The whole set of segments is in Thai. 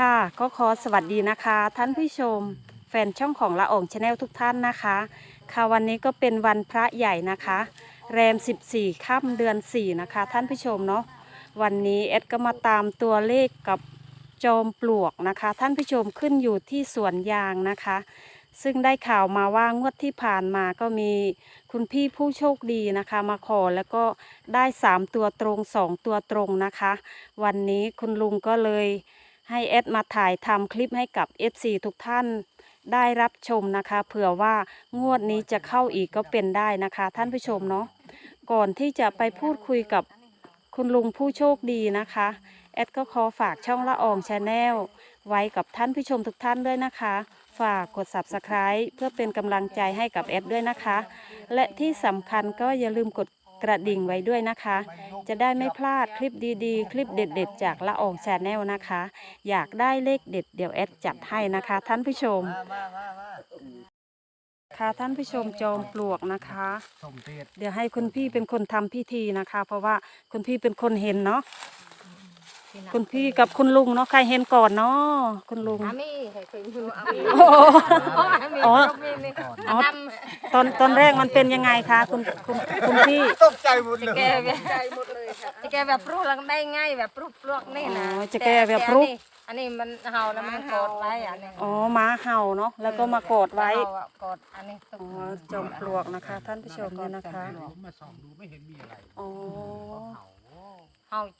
ค่ะก็ขอสวัสดีนะคะ ท่านผู้ชม แฟนช่องของละอองชาแนลทุกท่านนะคะ ค่ะวันนี้ก็เป็นวันพระใหญ่นะคะ แรม 14ค่ำเดือน 4 นะคะ ท่านผู้ชมเนาะวันนี้เอ็ดก็มาตามตัวเลขกับจอมปลวกนะคะ ท่านผู้ชมขึ้นอยู่ที่สวนยางนะคะ ซึ่งได้ข่าวมาว่างวดที่ผ่านมาก็มีคุณพี่ผู้โชคดีนะคะ มาขอแล้วก็ได้ 3 ตัวตรง 2 ตัวตรงนะคะ วันนี้คุณลุงก็เลย ให้เอดมาถ่ายทำคลิปให้กับ FC ทุกท่านได้รับชมนะคะ เผื่อว่างวดนี้จะเข้าอีกก็เป็นได้นะคะ ท่านผู้ชมเนาะก่อนที่จะไปพูดคุยกับคุณลุงผู้โชคดีนะคะเอดก็ขอฝากช่องละอองชาแนลไว้กับท่านผู้ชมทุกท่านด้วยนะคะ ฝากกด subscribe เพื่อเป็นกำลังใจให้กับแอดด้วยนะคะ และที่สำคัญก็อย่าลืมกด กระดิ่งไว้ด้วยนะคะ จะได้ไม่พลาดคลิปดีๆ คลิปเด็ด ๆ จากละอองชาแนลนะคะ อยากได้เลขเด็ด เดี๋ยวแอดจัดให้นะคะ ท่านผู้ชมมามามามาค่ะท่านผู้ชมจอมปลวกนะคะ สมเด็จ เดี๋ยวให้คุณพี่เป็นคนทำพิธีนะคะ เพราะว่าคุณพี่เป็นคนเห็นเนาะ คุณพี่กับคุณลุงเนาะใครเห็นก่อนเนาะคุณลุง อามีให้เคยดูอามีโอ้โหอามีอ๋อรบมีนี่อ๋อดตอนตอนแรกมันเป็นยังไงคะคุณคุณคุณพี่ตกใจหมดเลยำแกแบบใจหมดเลยค่ะแกแบบปลุกแล้วได้ง่ายแบบปลุกปลวกนี่นะอ๋อจะแกแบบปลุกอันนี้มันเห่าแล้วมันกอดไว้อันนี้อ๋อม้าเห่าเนาะแล้วก็มากอดไว้เห่าอะกอดอันนี้ตุ๊อ๋อจอมปลวกนะคะ ท่านผู้ชมเนี่ยนะคะมาส่องดูไม่เห็นมีอะไรอ๋อเห่า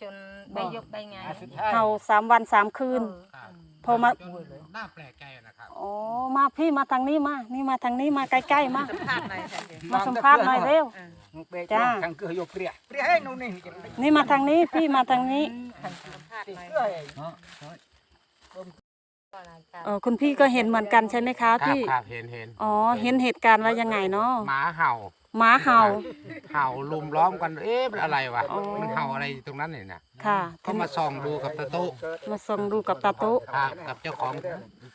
จนได้ยกได้ไงเห่าสามวันสามคืนพอมาน่าแปลกใจนะครับ อ๋อมาพี่มาทางนี้มา นี่มาทางนี้มาใกล้ๆมาพลาดหน่อยค่ะมาสัมภาษณ์หน่อยเร็วจ้า ทางเกลือโยเปรี้ยเปรี้ยให้นู่นนี่นี่มาทางนี้พี่มาทางนี้พลาดหน่อยเกลือเนาะก่อนอาจารย์เออคุณพี่ก็เห็นเหมือนกันใช่ไหมคะครับพี่ ครับเห็นเห็นอ๋อเห็นเหตุการณ์ว่ายังไงเนาะหมาเห่า ม้าเห่า เห่าลุมล้อมกัน เอ๊ะมันอะไรวะ อ๋อ มันเห่าอะไรอยู่ตรงนั้นเนี่ยนะค่ะเขามาส่องดูกับตาตุมาส่งดูกับตาตุครับกับเจ้าของ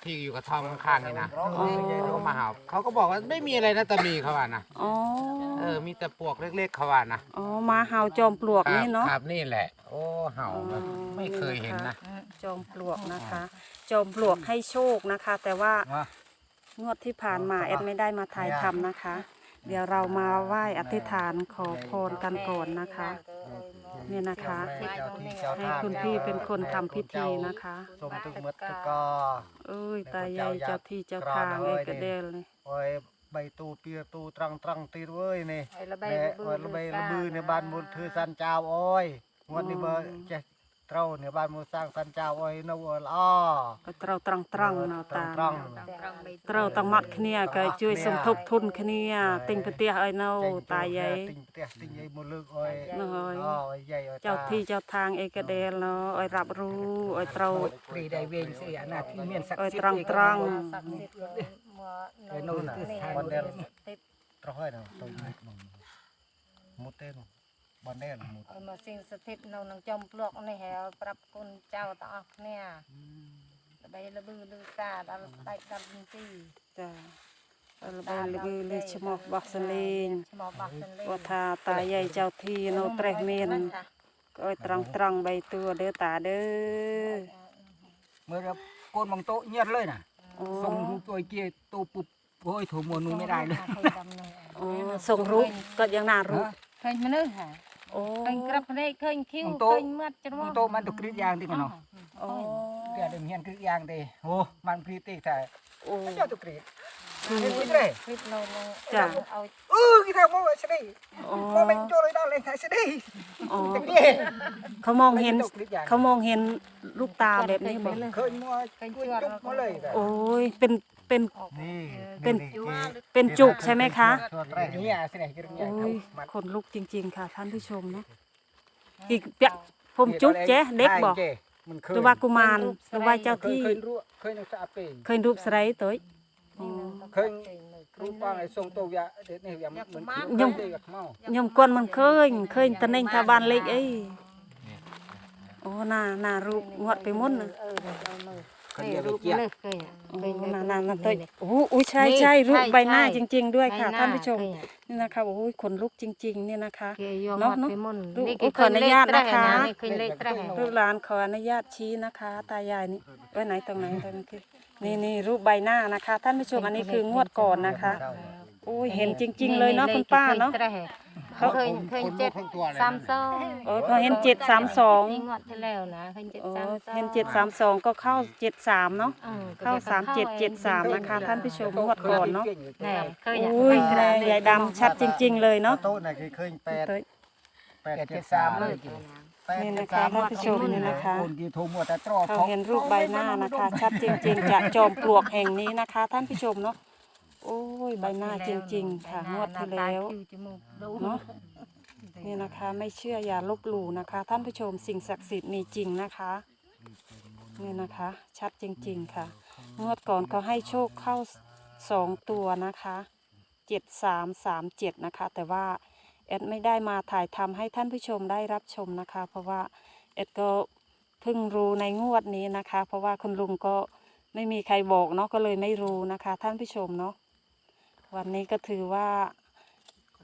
ที่อยู่กระท่อมข้างๆนี่นะอ๋อ เขามาเห่าเขาก็บอกว่าไม่มีอะไรนะแต่มีเขาว่านะ อ๋อเออ มีแต่ปลวกเล็กๆเขาว่านะอ๋อม้าเห่าจอมปลวกครับนี่เนาะ ครับนี่แหละ โอ้เห่าอ๋อมันไม่เคยเห็นนะจอมปลวกนะคะ จอมปลวกให้โชคนะคะ แต่ว่างวดที่ผ่านมาแอดไม่ได้มาถ่ายทำนะคะ เดี๋ยวเรามาไหว้อธิษฐานขอพรกันก่อนนะคะ เนี่ยนะคะให้คุณพี่เป็นคนทำพิธีนะคะสมตึกมดตะกอ เอ้ยตายายเจ้าที่เจ้าทางเอกระเดลเลยโอ้ยใบตูเปียตูตรังตรังตีเว้ยนี่ไอ้ระใบแม่ระบืโอ้ยระเบยระบือในบ้านมุดถือสันเจ้าโอ้ยงวดนี้เบอร์เจ๊ ត្រូវនេះបានមកសាងសន្ចៅអុយនៅល្អក៏ត្រូវត្រង់ត្រង់នៅតាត្រង់ត្រូវតម៉ត់គ្នាក៏ជួយសន្ធប់ធុនគ្នាទិញផ្ទះឲ្យនៅតាយាយទិញផ្ទះទិញអីមកលើកអុយនោះហើយយាយអត់ចៅធីចៅທາງអីក៏ដែលឲ្យរាប់រូឲ្យត្រូវព្រីដែរវិញស្អីអាណាទីមានសក្តិត្រង់ត្រង់សក្តិមកនៅទីស្ថានដែលត្រោះហើយទៅក្នុងមុតទេនោះ បណ្ណែនមកមកសិងស្ថិតនៅនឹងចំភ្លុកនេះហើយប្រាប់គុណចៅទាំងអស់គ្នាដើម្បីលឺលឺសាដល់ស្ដេចដល់ទីចារបស់លឺលឺឈ្មោះបោះសលេងឈ្មោះបោះសលេងគាត់ថាតាយាយចៅធីនៅត្រេះមានក៏ឲ្យត្រង់ត្រង់បីតួដឺតាដឺមើលកូនបងតូញាត់លើណាសុំជួយគេតូពុបអូយធំមនុស្សមិនដែរអូសុំរូបគាត់យ៉ាងណារូបឃើញមនុស្សហ่า អូ ឃើញក្របភ្នែកឃើញខៀវ បងតូ ឃើញមាត់ច្រមុះ បងតោបានទៅគ្រីតយ៉ាងទីកណោះ អូ គេអត់មានគ្រីតយ៉ាងទេអូបានគ្រីតទេតែ អូ ចៅទៅគ្រីតនេះគ្រីតទេ คลิปនៅនឹង ចា ឲ្យ អឺគេថាមកស្ដី អូ មកមិនចូលឲ្យដល់លេងថាស្ដី អូ តែនេះ เขามองเห็นเขามองเห็นลูกตาแบบนี้บ่ ឃើញមកគួយជុកមកเลยតែ โอ้ยเป็น เป็นเป็นเป็นจุกใช่ไหมคะคนลุกจริง ๆ ค่ะ ท่านผู้ชมเนาะอีกเปียกผมจุกเจ๊เล็กบอกตันวากุมารตัวว่าเจ้าที่เคยรู้เคยนึกสะอาดเปงเคยรูปสไลด์ตัวอีก เคยรู้ว่าไอ้ทรงตัวยาเด็ดเนี่ยยำเหมือนยำ กับเมา ยมกวนมันเคยเคยตะเน่งทาบานเล็กเอ้ยโอ้น่าน่ารูปงวดไปหมุนนะ เออเอามือ เคยเดียวรูปเจียเลยเคยอะโอ้เคยเลยนานๆรูนเต้ยเลยโอ้โหอุ๊ยใช่ใช่รูปใบหน้าจริง ๆ ด้วยค่ะท่านผู้ชมนี่นะคะโอ้ยขนลุกจริง ๆ เนี่ยนะคะเคยยอมเนาะวัดเนาะไปมุ่นลูกขออนุญาตนะคะนี่เคยเล็กตระแหงลูกหลานขออนุญาตชี้นะคะ ตายายนี่ไว้ไหนตรงไหนตรงนี้นี่นี่รูปใบหน้านะคะ ท่านผู้ชมอันนี้คืองวดก่อนนะคะโอ้ยเห็นจริง ๆ เลยเนาะคุณป้าเนาะ เขาเคยเคยเจ็ดทั้งตัวเลยนะสามสองโอ้ยเขาเห็นเจ็ดสามสองนี่งวดที่แล้วนะเคยเจ็ดโอ้สามสองเห็นเจ็ดสามสองก็เข้าเจ็ดสามเนาะอืมเข้าสามเจ็ดเจ็ดสามนะคะท่านผู้ชมงวดก่อนเนาะแน่เคยโอ้ยแม่ยายดำชัดจริง ๆ เลยเนาะโต๊ะน่ะคือเคยแปดเต้ยแปดเจ็ดสามเลยแปดนี่เจ็นะดคะสามท่านผู้ชมนี่นะคะคนกี่ทุ่มหมดแต่ตรอเขาเห็นรูปใบหน้านะคะ ชัดจริง ๆจากจอมปลวกแห่งนี้นะคะ ท่านผู้ชมเนาะ โอ้ยใบหน้าจริง ๆ ค่ะงวดที่แล้วจมูกดูเนาะนี่นะคะไม่เชื่ออย่าลบหลู่นะคะ ท่านผู้ชมสิ่งศักดิ์สิทธิ์มีจริงนะคะนี่นะคะ ชัดจริง ๆ ค่ะ งวดก่อนเขาให้โชคเข้าสองตัวนะคะเจ็ดสามสามเจ็ดนะคะ แต่ว่าแอดไม่ได้มาถ่ายทำให้ท่านผู้ชมได้รับชมนะคะ เพราะว่าแอดก็เพิ่งรู้ในงวดนี้นะคะ เพราะว่าคุณลุงก็ไม่มีใครบอกเนาะก็เลยไม่รู้นะคะ ท่านผู้ชมเนาะ วันนี้ก็ถือว่า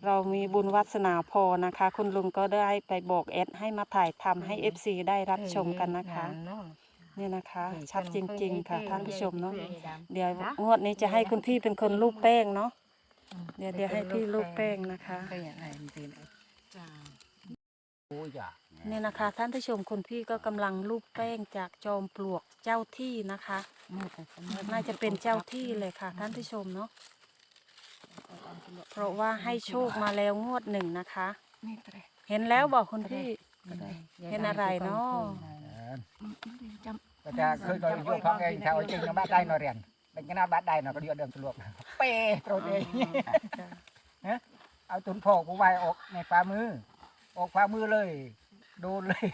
เรามีบุญวัสนาพอนะคะ คุณลุงก็ได้ไปบอกแอดให้มาถ่ายทำให้ FC ได้รับชมกันนะคะ นี่นะคะ ชัดจริง ๆ ค่ะท่านผู้ชมเนาะเดี๋ยวงวดนี้จะให้คุณพี่เป็นคนลูบแป้งเนาะเดี๋ยวเดี๋ยวให้พี่ลูบแป้งนะคะเคยอะไรจริงๆโอ้ยอย่านี่นะคะ ท่านผู้ชมคุณพี่ก็กำลังลูบแป้งจากจอมปลวกเจ้าที่นะคะน่าจะเป็นเจ้าที่เลยค่ะ ท่านผู้ชมเนาะ เพราะว่าให้โชคมาแล้วงวดหนึ่งนะคะ เห็นแล้วบอกคุณพี่ เห็นอะไรเนาะก็จะเคยก็ยกของเองถ้าเอาจริงนะบ้านได้นอเรียนเป็นกันนะบ้านได้นอก็เดียวเดิมตลวกเป้ตรงเองเอาตุนพอกผู้ไวออกในฝ่ามือ ออกฝ่ามือเลยโดนเลย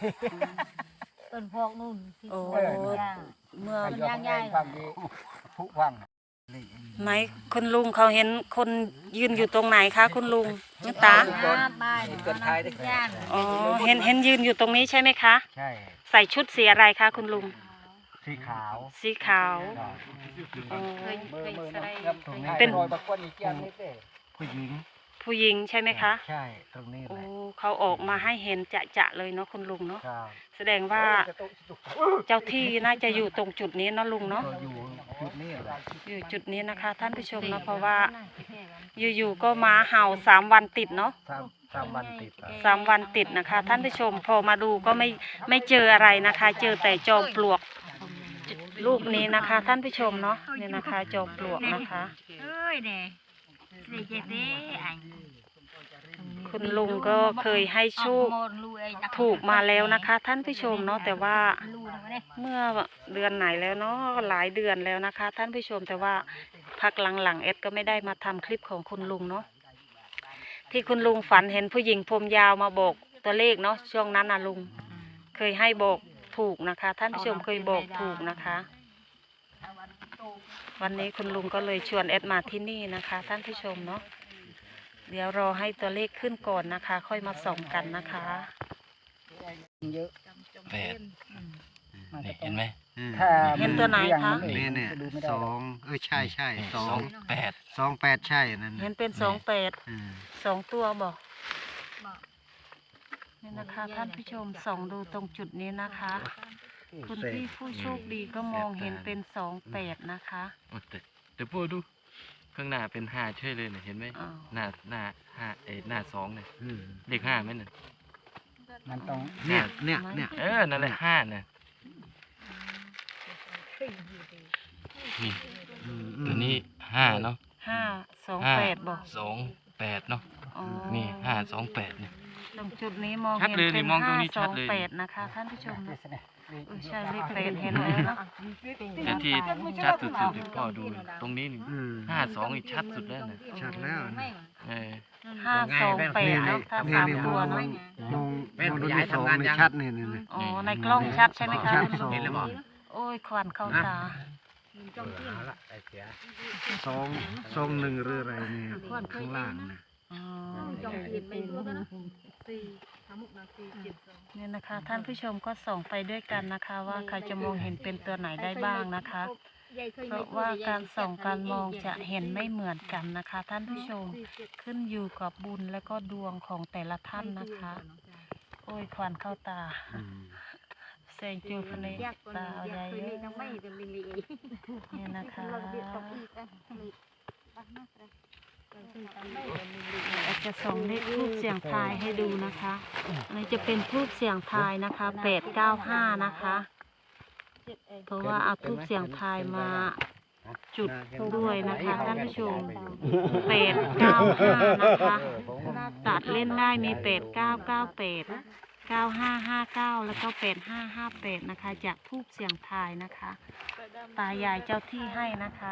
ต้นพอกนู่นที่โอ้สวนย่างเมื่อยกของเองฟังดีผู้ฟัง ไหนคุณลุงเขาเห็นคนยืนอยู่ตรงไหนคะ คุณลุงนี่ตาบ้านต้นท้ายได้ย่านอ๋อเห็นเห็นยืนอยู่ตรงนี้ใช่ไหมคะ ใช่ ใส่ชุดสีอะไรคะ คุณลุง สีขาว สีขาวอ๋อเป็นผู้หญิง ผู้หญิงใช่ไหมคะ ใช่ ตรงนี้แหละ เขาออกมาให้เห็นจะจะๆเลยเนาะคุณลุงเนาะครับแสดงว่าเจ้าที่น่าจะอยู่ตรงจุดนี้เนาะลุงเนาะก็อยู่จุดนี้แหละอยู่จุดนี้นะคะ ท่านผู้ชมเนาะเพราะว่าอยู่ๆก็มาเห่าสามวันติดเนาะ สามสามวันติดแล้วสามวันติดนะคะ ท่านผู้ชมพอมาดูก็ไม่ไม่เจออะไรนะคะ เจอแต่จอมปลวกลูกนี้นะคะ ท่านผู้ชมเนาะเนี่ยนะคะ จอมปลวกนะคะ เอ้ยเด้สิเจเด้อัน คุณลุงก็เคยให้โชคถูกมาแล้วนะคะ ท่านผู้ชมเนาะแต่ว่าเมื่อเดือนไหนแล้วเนาะหลายเดือนแล้วนะคะ ท่านผู้ชมแต่ว่าพักหลังๆเอ็ดก็ไม่ได้มาทำคลิปของคุณลุงเนาะที่คุณลุงฝันเห็นผู้หญิงผมยาวมาบอกตัวเลขเนาะช่วงนั้นนะลุงเคยให้บอกถูกนะคะ ท่านผู้ชมเคยบอกถูกนะคะ วันนี้คุณลุงก็เลยชวนเอ็ดมาที่นี่นะคะ ท่านผู้ชมเนาะ เดี๋ยวรอให้ตัวเลขขึ้นก่อนนะคะ ค่อยมาส่องกันนะคะเยอะแปดมันนี่ก็ต้เห็องนไหมถ้าเห็นตัวไหนคะมันี่เนี่ยดูไม่ได้สองเออใช่ใช่สอสองงแปดสองแปดใช่นั่นเห็นน่ะเป็นสองแปดอืมสองตัวบอกนี่นะคะท่านผู้ชมส่องดูตรงจุดนี้นะคะ คุณพี่ผู้โชคดีก็มองเห็นเป็นสองแปดนะคะโอ้แต่เดี๋ยวพูดดู ข้างหน้าเป็นห้าเช่วยเลยเนี่ยเห็นไหมอ้าว หน้าหน้าห้าเอ้ยหน้าสองเนี่ยอืมเลขห้าไหมเนี่ยมันต้องเนี่ยเนี่ยเนี่ยเออนั่นแหละห้าเนี่ย นี่ อืมอืมตัวนี้ห้าเนาะห้าสองห้าแปดบอกสองแปดเนาะ อ๋อนี่ห้าสองแปดเนี่ย ตรงจุดนี้มองชัดเห็นเลยเป็นี่นมองตรงห้านี้สชัอดงเลยแปดนะคะท่านผู้ชมเดนะสนะเออใช่เลขแปดเห็นแล้วเนาะแต่ที่ชัดสุดๆเดี๋ยวพ่อดูนี่ตรงนี้นี่อืม ห้าสองนี่ชัดสุดแล้วนะชัดแล้วนะ เออห้าสองแปดเนาะถ้านี่สามนี่มตัอวงเนาะมองมองดูที่สองนี่ชัดนี่นี่นี่อ๋อในกล้องชัดใช่ไหมคะชัดคุณสลุองงโอ้ยควันเข้าตาสองสองหนึ่งหรืออะไรนี่ข้างล่างนะ อ๋อจองเปลี่ยนไปทั่วกันนะสี่สามหกนาทีเจ็ดสองเนี่ยนะคะ ท่านผู้ชมก็ส่องไปด้วยกันนะคะ ว่าใครจะมองเห็นเป็นตัวไหนได้บ้างนะคะ เพราะว่าการส่องการมองจะเห็นไม่เหมือนกันนะคะ ท่านผู้ชมขึ้นอยู่กับบุญและก็ดวงของแต่ละท่านนะคะ โอ้ยควันเข้าตาเซงจูฟนีตาเอาใหญ่เยอะเนี่ยนะคะ อาจจะส่องเลขทูบเสียงทายให้ดูนะคะอันนี้จะเป็นทูบเสียงทายนะคะแปดเก้าห้านะคะ เพราะว่าเอาทูบเสียงทายมาจุดด้วยนะคะท่านผู้ชมแปดเก้าห้านะคะ ตัดเล่นได้มีเป็ดเก้าเก้าเป็ดเก้าห้าห้าเก้าแล้วก็เป็ดห้าห้าเป็ดนะคะ จากทูบเสียงทายนะคะ ตายายเจ้าที่ให้นะคะ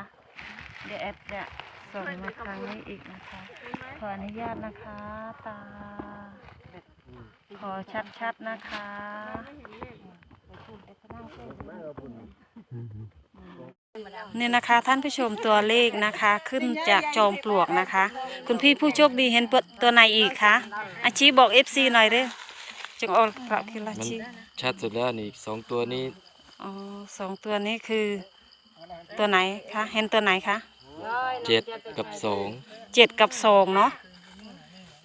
เดี๋ยวแอดจะ ส่งมาครั้งนี้อีกนะคะ ขออนุญาตนะคะตา ขอชัดๆนะคะนี่นะคะท่านผู้ชมตัวเลขนะคะ ขึ้นจากจอมปลวกนะคะ คุณพี่ผู้โชคดีเห็นตัวไหนอีกคะอาชีบอกเอฟซีหน่อยเด้อจงออกพระคิลามันชีชัดสุดแล้วนี่สองตัวนี้อ๋อสองตัวนี้คือตัวไหนคะเห็นตัวไหนคะ เจ็ดกับสองเจ็ดกับสองเนาะ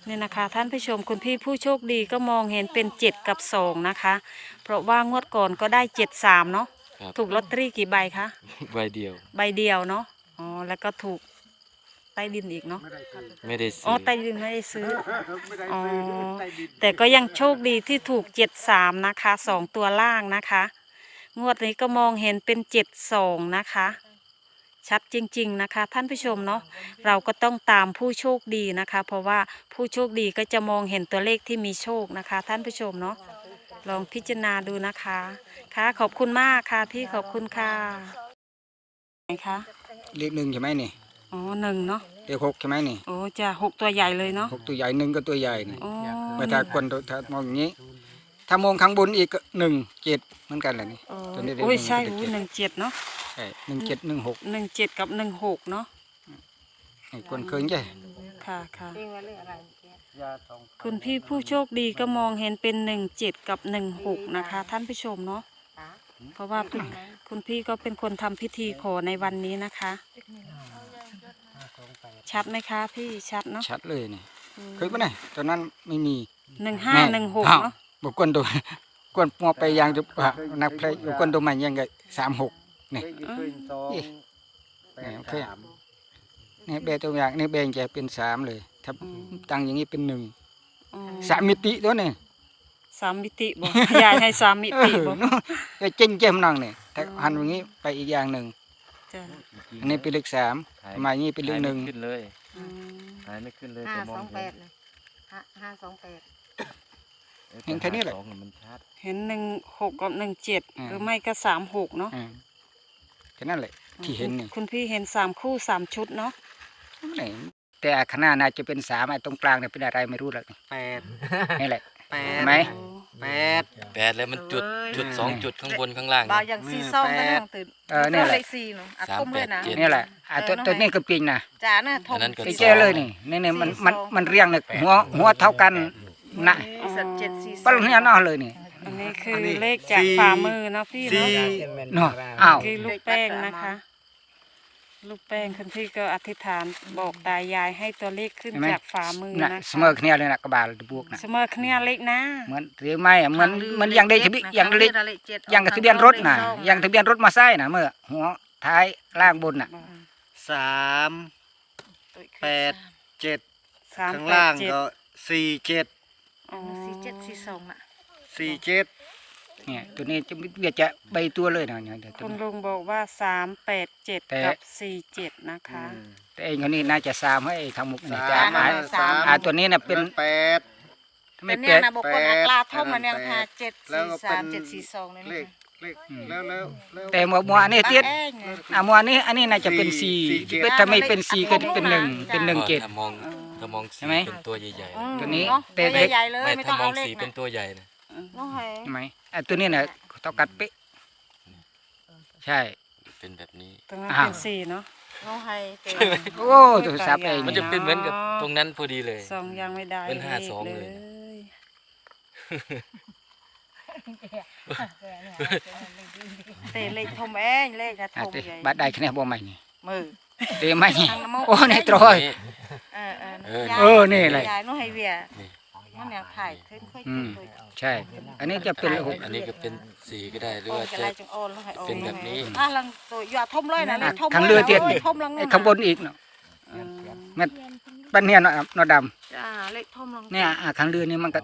นี่นะคะท่านผู้ชมคุณพี่ผู้โชคดีก็มองเห็นเป็นเจ็ดกับสองนะคะ เพราะว่างวดก่อนก็ได้เจ็ดสามเนาะครับถูกลอตเตอรี่กี่ใบคะใบเดียว ใบเดียวเนาะอ๋อแล้วก็ถูกใต้ดินอีกเนาะไม่ได้อ๋อซื้อใต้ดินไม่ได้ซื้อ อ๋อ แต่ก็ยังโชคดีที่ถูกเจ็ดสามนะคะสองตัวล่างนะคะ งวดนี้ก็มองเห็นเป็นเจ็ดสองนะคะ ชัดจริง ๆนะคะ ท่านผู้ชมเนาะเราก็ต้องตามผู้โชคดีนะคะ เพราะว่าผู้โชคดีก็จะมองเห็นตัวเลขที่มีโชคนะคะ ท่านผู้ชมเนาะลองพิจารณาดูนะคะค่ะขอบคุณมากค่ะพี่ขอบคุณค่ะไหนคะเลขหนึ่งใช่ไหมนี่อ๋อหนึ่งเนาะเลขหกใช่ไหมนี่โอ้จะหกตัวใหญ่เลยเนาะหกตัวใหญ่หนึ่งก็ตัวใหญ่นี่อ๋อไม่ถ้าคนถ้ามองอย่างนี้ ถ้ามองข้างบนอีกก็หนึ่งเจ็ดเหมือนกันแหละนี่โอ้ตัวนี้เลขโอ้ยหนึ่งใช่กับโอ้เจ็ดหนึ่งเจ็ดเนาะใช่หนึ่งเจ็ดหนึ่งหกหนึ่งเจ็ดกับหนึ่งหกเนาะนี่คนเคยใช่ค่ะค่ะ เรียกว่าเรื่องอะไรเมื่อกี้ยาสองคุณพี่ผู้โชคดีก็มองเห็นเป็นหนึ่งเจ็ดกับหนึ่งหกนะคะ ท่านผู้ชมเนาะตาเพราะว่าคุณคุณพี่ก็เป็นคนทำพิธีขอในวันนี้นะคะชัดไหมคะพี่ชัดเนาะชัดเลยนี่เคยปะเนี่ยตอนนั้นไม่มีหนึ่งห้าหนึ่งหกอ้าวเนาะบุคคลตัวกวนมัวไปยังจะว่านักเพลงบุคคลตัวใหม่ยังไงสามหก นี่เลขขึ้นสองนี่แปนี่ดโอเคสามนี่เบตัวอย่างนี่เบงจะเป็นสามเลย ถ้าตั้งอย่างนี้เป็นหนึ่งอ๋อสามมิติตัวนี่สามมิติบอกยายให้สามมิเอติอบอกเนาะไอ้เจงเจมนังเนี่ยถ้าหันอย่างนี้ไปอีกอย่างหนึ่งจ้ะอันนี้เป็นเลขสามมาอย่างนี้เป็นเลขหนึ่งขึ้นเลยอืมหายไม่ขึ้นเลยห้าแต่มสอองงแปเห็นดนะห้าห้าสองแปดเอ้ยเห็นแค่นี้แหละสองมันชัดเห็นหนึ่งหกกับหนึ่งเจ็ดอืมหรือไม่ก็สามหกเนาะ อ่าแค่นั้นแหละที่เห็นนี่คุณพี่เห็นสามคู่สามชุดเนาะนี่แต่ข้างหน้าน่าจะเป็นสามไอ้ตรงกลางเนี่ยเป็นอะไรไม่รู้หรอกนี่แปดนี่แหละแปดเห็นไหม แปด แปดแล้วมันจุดจุดสองอืมจุดข้างบนข้างล่าง บ่าวอย่างซีซ่องก็นั่งตื่นเออเนี่ยแหละ เลขสี่เนาะอะสามก้มเลยนะ แปดเจ็ด นี่แหละอะตัวตัวนี้ก็ปิงนะจ้าน่ะทอัมนนั้นก็ไปเจอเลยนี่นี่นี่มันมันมันเรียงเนี่ยหัวหัวเท่ากันนะสัตว์เจ็ดสี่ปลเนี่ยเนอเลยนี่ อันนี้คืออนนเลขจากฝ่ามือเนาะพี่เนาะเนาะอ้าคือลูกแป้งนะคะ ลูกแป้งคุณพี่ก็อธิษฐานบอกตายายให้ตัวเลขขึ้นจากฝ่ามือนะเสมอคะแนนเลยนะกระบาลตะบวกนะเสมอคะแนนเลขนะ เหมือนหรือไม่อะเหมือนเหมือนยังได้ทะเบียนยังเลขย่งทะเบียนรถนะยังทะเบียนรถมาไส้นะเมื่อหัวท้ายล่างบนน่ะ สามแปดเจ็ดข้างล่างก็สี่เจ็ดอ๋อสี่เจ็ดสี่สองอะ สี่เจ็ดเนี่ยตัวนี้จะเบียดจะใบตัวเลยนะเนี่ยเดี๋ยวตัวคุณนี้ ลุงบอกว่าสามแปดเจ็ดแต่ กับสี่เจ็ดนะคะ แต่เองคนนี้น่าจะสามให้ทางมุกนี่สาจะมอ่าสาม อ่าตัวนี้น่ะเป็นแปด ไม่แต่เป็เนี่ยน นะบุคคลอักลาท่อมมาเนี่ยแปดค่ะเจ็ดแล้วสี่ก็สามเป็นเจ็ดสี่สองเนี่ยเลนะขเลขแล้วแล้วแล้ว แต่หมวกหมวกอันนี้เตี้ยเองไง อ่าหมวกอันนี้อันนี้น่าจะเป็นสี่สี่สี่เจ็ด ถ้าไม่เป็นสี่ก็เป็นหนึ่งจ้ะเป็นหนึ่งเจ็ดถ้ามองถ้ามองใช่สีไหม เป็นตัวใหญ่ๆอืนะมตัวนี้เนาะแต่ตัวเล็ก ใหญ่ๆเลยไม่ไม่ถ้าต้องมอเอางเลขสีเป็นนะตัวใหญ่นะ น้องเฮ้ยใช่ไหมอ่าตัวนี้น่ะเท่ากัดเป๊ะใช่ เป็นแบบนี้ ตรงนั้นอ้าวเป็นสี่เนาะน้องให้เต็มโอ้โทรศัพท์เองมันจะเป็นเหมือนกับตรงนั้นพอดีเลยสองยังไม่ได้เป็นห้าสองขเลยเตะเล็กทมเองเล็กนะทอะมเต้ใหญ่บัดได้คะแนนบ่ใหม่นี่มือเต้ไหมนี่ทางน้ำมันโอ้นี่ตรอยเออเออเออยายเออนี่แหละยายน้องให้เวีย มันอยากถ่ายขึ้นค่อยอืขึ้นมค่อยใช่ อันนี้จะเป็นหกอันนี้ก็เป็นสีก็ได้หรือโอนว่าจะจะ ไรจังโอนแล้วให้โอนเป็นแบบนี้ อะลังตัวอย่าทมเลยนะนี่ทมข้างเรือเตี้ยทมลังไอ้ข้างบนอีกเนาะมันปันเนี่ยเนาะเนาะดำจ้าเล็กทมลังเนี่ยอะข้างเรือนี่มันก็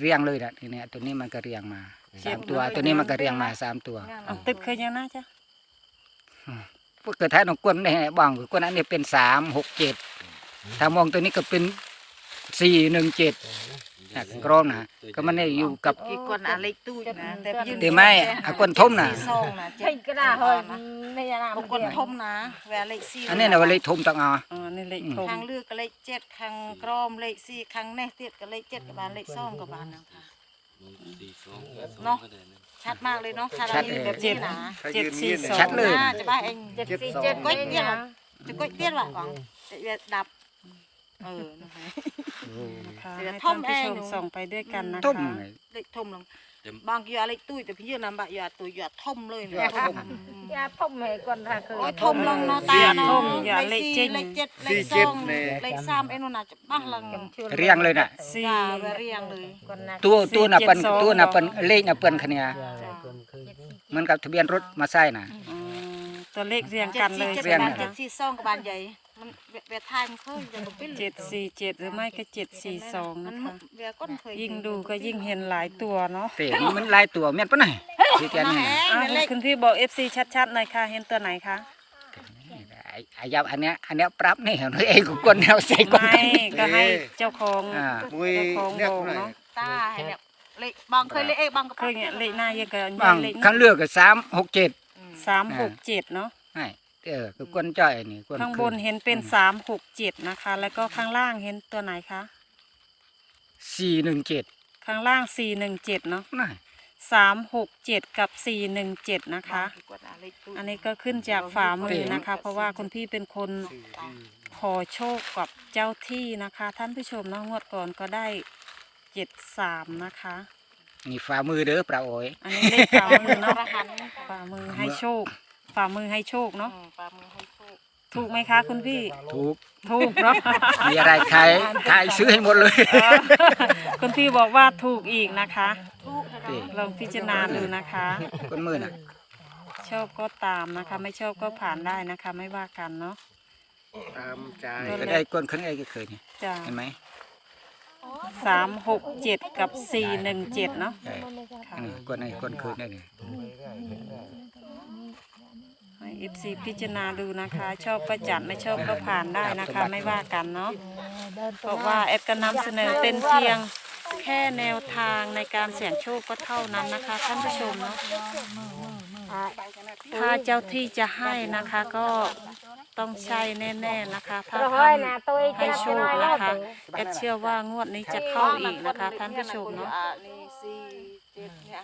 เรียงเลยนะทีเนี้ยตัวนี้มันก็เรียงมาสามตัว ตัวนี้มันก็เรียงมาสามตัวเอาตึกเคยยังนะจ๊ะพวกเกิดท้ายนกกวนเนี่ยบางกวนอันนี้เป็นสามหกเจ็ดถ้ามองตัวนี้ก็เป็น สี่หนึ่งเจ็ดนะกรองนะก็มันได้อยู่กับกี่คนอะเล็กตู้นะแต่ไปยืนเดี๋ยวไม่อะคนทมน่ะสี่ซองนะเจ็ดก็ได้เฮ้ยไม่ยานาบางคนทมนะแหวนเล็กสี่อันนี้นะว่าเลยทมต้องเอาอ๋อนี่เลขทมทางเลือกก็เลขเจ็ดทางกรอมเลขสี่ทางแน่เตียดก็เลขเจ็ดกับบานเลขสองกับบานนะคะเนาะชัดมากเลยเนาะถ้าเรายืนแบบนี้นะเจ็ดสี่สองชัดเลยน่าจะบ้าเองเจ็ดสี่เจ็ดก้อยนี่เตี้ยนะจะก้อยเตี้ยว่ะก่อนจะดับ เออนะคะค่ะเดี๋ยวให้ท่อท่ามนเอผู้งชมส่องไปด้วยกันนะต้มคะเลขทมลงบางทีอะไรตุ้ยแต่พี่ยืนนำบะยาตัวหยาทมเลยเนี่ยทมยาท่อมให้ก่อนถ้าเคยโอ้ยทมลงเนาะตาเนาะเลขสี่เลขเจ็ดเลขสองเลขสามเอ็นน่าจะบ้าลังเรียงเลยนะสี่ยาเรียงเลยก่อนนะตัวตัวน่ะเป็นสี่เจ็ดสองตัวน่ะเป็นเลขน่ะเป็นคะแนนจ้ะเหมือนกับทะเบียนรถมาใส่น่ะ อืมตัวเลขเรียงเจ็กัดนเลสี่ยเจ็ดเรียง บานะนเจ็ดสี่สองกับบานใหญ่ มันเวียทายมันเคยจะบอกเป็นเจ็ดสี่เจ็ดหรือไม่ก็เจ็ดสี่สองมันะนคะ เวียก้นเคยยิ่งดูก็ยิ่งเห็นหลายตัวเนาะเตะมันหลายตัวแม่นปะไหนสิแกมานี่แหอะงเลขคุณพี่บอกเอฟซีชัดๆหน่อยค่ะ เห็นตัวไหนคะไอ้ไอ้ยับอันเนี้ยอันเนี้ยปรับนี่เฮ้ยเองกูกวนแนวใส่กวนไม่ก็ให้เจ้าของอ่ามุ้ยเจ้าของเนี่ยบอกหน่อยเนาะตาให้เนี่ยเลขบางเคยเลขเอกบางก็เคยเนี่ยเลขหน้าเยอะเกินบางเลขข้างเลือกก็สามหกเจ็ดสามหกเจ็ดเนาะใช่ เออคือกวนจ้อยนี่กวนข้างบนเห็นเป็นสามหกเจ็ดนะคะ แล้วก็ข้างล่างเห็นตัวไหนคะสี่หนึ่งเจ็ดข้างล่างสี่หนึ่งเจ็ดเนาะน่ะสามหกเจ็ดกับสี่หนึ่งเจ็ดนะคะ อันนี้ก็ขึ้นจากฝ่ามือนะคะ เพราะว่าคุณพี่เป็นคนขอโชคกับเจ้าที่นะคะ ท่านผู้ชมเนาะงวดก่อนก็ได้เจ็ดสามนะคะนี่ฝ่ามือเด้อปลาโอยอันนี้เลขฝ่ามือเนาะประหันฝ่ามือให้โชค ฝ่ามือให้โชคเนาะปลามือให้โชคถูกไหมคะคุณพี่ ถูกถูกเนาะ มีอะไรขายขายซื้อให้หมดเลย เออคุณพี่บอกว่าถูกอีกนะคะทุกนี่ลองพิจารณาดูนะคะกวนมือน่ะชอบก็ตามนะคะ ไม่ชอบก็ผ่านได้นะคะ ไม่ว่ากันเนาะตามใจนี่ก็ได้กวนครั้งแรกก็เคยนี่จ้ะเห็นไหมสามหกเจ็ดกับสี่หนึ่งเจ็ดเนาะใช่อันนี้กวนนี่กวนคืนได้นี่ให้เอฟ ซีพิจารณาดูนะคะ ชอบก็จัดไม่ชอบก็ผ่านได้นะคะ ไม่ว่ากันเนาะเพราะว่าแอดก็นำเสนอเป็นเพียงแค่แนวทางในการเสี่ยงโชคก็เท่านั้นนะคะท่านผู้ชมเนาะถ้าเจ้าที่จะให้นะคะก็ต้องใช่แน่ๆนะคะถ้าเราทเฮ้ยนะตัวเองำให้โชคนะคะแอดเชื่อว่างวดนี้จะเข้าอีกนะคะท่านผู้ชมเนาะนี่สี่เจ็ดเนี่ย